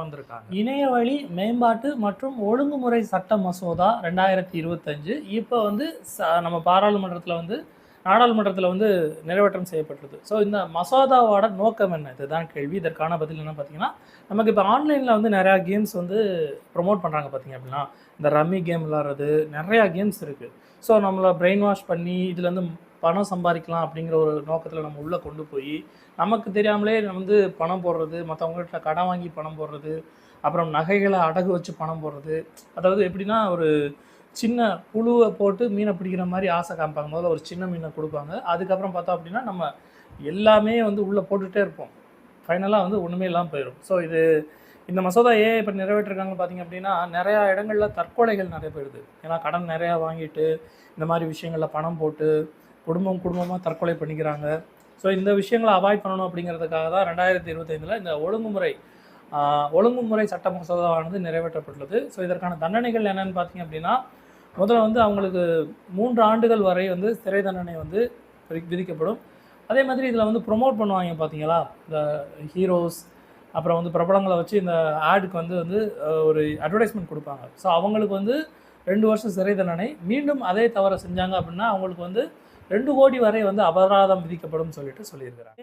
வந்திருக்காங்க. இணைய வழி மேம்பாட்டு மற்றும் ஒழுங்குமுறை சட்ட மசோதா ரெண்டாயிரத்தி இருபத்தஞ்சு. இப்போ வந்து ச- நம்ம பாராளுமன்றத்தில் வந்து நாடாளுமன்றத்தில் வந்து நிறைவேற்றம் செய்யப்பட்டது ஸோ இந்த மசோதாவோட நோக்கம் என்ன? இதுதான் கேள்வி. இதற்கான பதில் என்ன பார்த்தீங்கன்னா நமக்கு இப்போ ஆன்லைனில் வந்து நிறையா கேம்ஸ் வந்து ப்ரொமோட் பண்ணுறாங்க பார்த்தீங்க அப்படின்னா இந்த ரம்மி கேம் விளாட்றது நிறையா கேம்ஸ் இருக்குது ஸோ நம்மளை பிரெயின் வாஷ் பண்ணி இதுலேருந்து பணம் சம்பாதிக்கலாம் அப்படிங்கிற ஒரு நோக்கத்தில் நம்ம உள்ளே கொண்டு போய் நமக்கு தெரியாமலே வந்து பணம் போடுறது மற்றவங்கள்ட்ட கடன் வாங்கி பணம் போடுறது அப்புறம் நகைகளை அடகு வச்சு பணம் போடுறது அதாவது எப்படின்னா ஒரு சின்ன புழுவை போட்டு மீனை பிடிக்கிற மாதிரி ஆசை காமிப்பாங்க. முதல்ல ஒரு சின்ன மீனை கொடுப்பாங்க. அதுக்கப்புறம் பார்த்தோம் அப்படின்னா நம்ம எல்லாமே வந்து உள்ளே போட்டுகிட்டே இருப்போம். ஃபைனலாக வந்து ஒன்றுமே இல்லாமல் போயிடும் ஸோ இது இந்த மசோதா ஏன் இப்போ நிறைவேற்றிருக்காங்க பார்த்தீங்க அப்படின்னா நிறையா இடங்களில் தற்கொலைகள் நிறைய போயிடுது. ஏன்னா கடன் நிறையா வாங்கிட்டு இந்த மாதிரி விஷயங்களில் பணம் போட்டு குடும்பம் குடும்பமாக தற்கொலை பண்ணிக்கிறாங்க. ஸோ இந்த விஷயங்களை அவாய்ட் பண்ணணும் அப்படிங்கிறதுக்காக தான் ரெண்டாயிரத்தி இருபத்தைந்தில் இந்த ஒழுங்குமுறை ஒழுங்குமுறை சட்ட மசோதாவானது நிறைவேற்றப்பட்டுள்ளது. ஸோ இதற்கான தண்டனைகள் என்னன்னு பார்த்தீங்க அப்படின்னா முதல்ல வந்து அவங்களுக்கு மூன்று ஆண்டுகள் வரை வந்து சிறை தண்டனை வந்து விதிக்கப்படும். அதே மாதிரி இதில் வந்து ப்ரொமோட் பண்ணுவாங்க பார்த்தீங்களா? இந்த ஹீரோஸ் அப்புறம் வந்து பிரபலங்களை வச்சு இந்த ஆடுக்கு வந்து வந்து ஒரு அட்வர்டைஸ்மெண்ட் கொடுப்பாங்க. ஸோ அவங்களுக்கு வந்து ரெண்டு வருஷம் சிறை தண்டனை. மீண்டும் அதே தவறை செஞ்சாங்க அப்படின்னா அவங்களுக்கு வந்து ரெண்டு கோடி வரை வந்து அபராதம் விதிக்கப்படும் சொல்லிட்டு சொல்லியிருக்கிறாங்க.